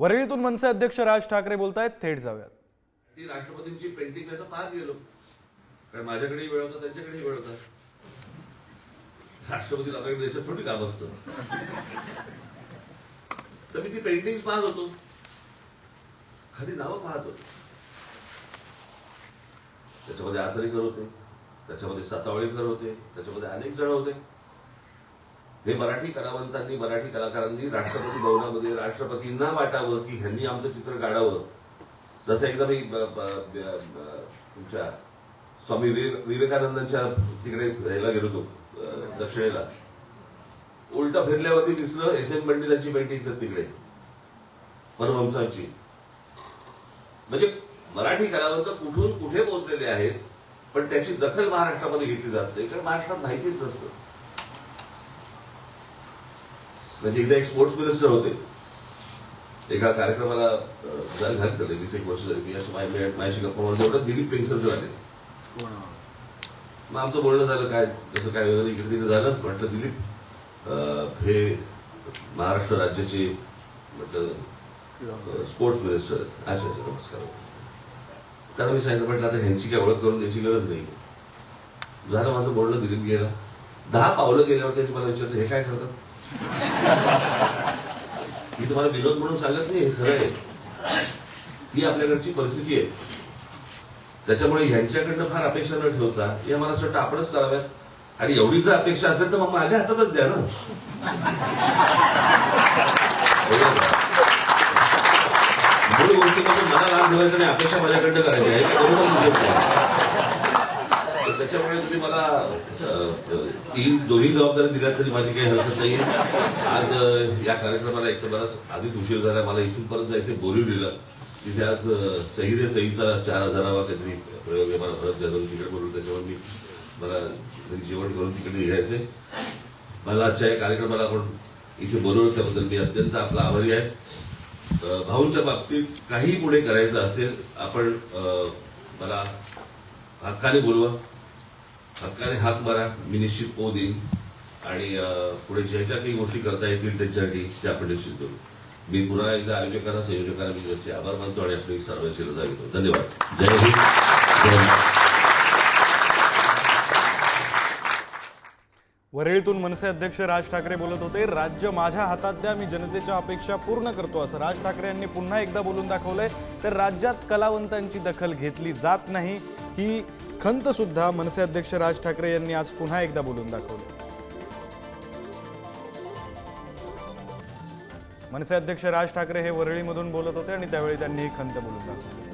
वरळीतून मनसे अध्यक्ष राज ठाकरे बोलतायत थेट जाऊयात. ती राष्ट्रपतींची पेंटिंग असं पाहत गेलो. कारण माझ्याकडेही वेळ होता त्यांच्याकडेही वेळ होता. राष्ट्रपती लोकांकडे देशात थोडी काम असतं. तर मी ती पेंटिंग पाहत होतो. खाली नावं पाहत होतो. त्याच्यामध्ये आचरेकर होते त्याच्यामध्ये सातावळेकर होते त्याच्यामध्ये अनेक जण होते. हे मराठी कलावंतांनी मराठी कलाकारांनी राष्ट्रपती भवनामध्ये राष्ट्रपतींना वाटावं की ह्यांनी आमचं चित्र काढावं. जसं एकदा मी तुमच्या स्वामी विवेकानंदांच्या तिकडे ह्याला गेलो होतो दक्षिणेला. उलट फिरल्यावरती दिसलं एस एम पंडितांची पेंटिंग आहेत तिकडे. परमहंसांची. म्हणजे मराठी कलावंत कुठून कुठे पोहोचलेले आहेत पण त्याची दखल महाराष्ट्रामध्ये घेतली जात नाही कारण महाराष्ट्रात माहितीच नसतं. म्हणजे एकदा एक स्पोर्ट्स मिनिस्टर होते. एका कार्यक्रमाला झालं वीस एक वर्ष झाली. मी अशी माझ्याशी गप्पा मारत तेवढं दिलीप पेंगसर आले मग आमचं बोलणं झालं काय कसं काय वगैरे इकडे तिकडे झालं. म्हटलं दिलीप हे महाराष्ट्र राज्याचे म्हटलं स्पोर्ट्स मिनिस्टर आहेत. अच्छा अच्छा नमस्कार. त्यांना मी सांगितलं म्हटलं आता ह्यांची काय ओळख करून द्यायची गरज नाही. झालं माझं बोलणं दिलीप गेला. दहा पावलं गेल्यावर त्यांनी मला विचारलं हे काय करतात? मी तुम्हाला विनोद म्हणून सांगत नाही हे खरं आहे. ही आपल्याकडची परिस्थिती आहे. त्याच्यामुळे ह्यांच्याकडनं फार अपेक्षा न ठेवता या मला असं वाटतं आपणच कराव्यात. आणि एवढी जर अपेक्षा असेल तर मग माझ्या हातातच द्या ना. मूळ गोष्टीपासून मला लाभ ठेवायचं आणि अपेक्षा माझ्याकडनं करायची आहे. बरोबर दिसत नाही. त्याच्यामुळे तुम्ही मला तीन दोन्ही जबाबदारी दिल्या तरी माझी काही हरकत नाही आज या कार्यक्रमाला एक तर मला आधीच उशीर झाला मला इथून परत जायचे बोरिवलीला तिथे आज सही रे सहीचा चार हजारावा काहीतरी प्रयोग आहे मला परत जाधव तिकडे बोलून त्याच्यावर मी मला घरी जेवण करून तिकडे यायचे मला आजच्या या कार्यक्रमाला आपण इथे बोलवलं त्याबद्दल मी अत्यंत आपला आभारी आहे. भाऊंच्या बाबतीत काही पुढे करायचं असेल आपण मला हक्काने बोलवा. हक्काने हात मारा मी निश्चित ओ देईन. आणि पुढे ज्या ज्या काही गोष्टी करता येतील त्यांच्यासाठी त्या आपण निश्चित करू. मी पुन्हा एकदा आयोजकांना संयोजकांना मी त्यांचे आभार मानतो आणि आपली सर्वांची रजा घेतो. धन्यवाद. जय हिंद. जय वरळीतून मनसे अध्यक्ष राज ठाकरे बोलत होते राज्य माझ्या हातात द्या मी जनतेच्या अपेक्षा पूर्ण करतो असं राज ठाकरे यांनी पुन्हा एकदा बोलून दाखवलंय. तर राज्यात कलावंतांची दखल घेतली जात नाही ही खंत सुद्धा मनसे अध्यक्ष राज ठाकरे यांनी आज पुन्हा एकदा बोलून दाखवली. मनसे अध्यक्ष राज ठाकरे हे वरळीमधून बोलत होते आणि त्यावेळी त्यांनी ही खंत बोलून दाखवली.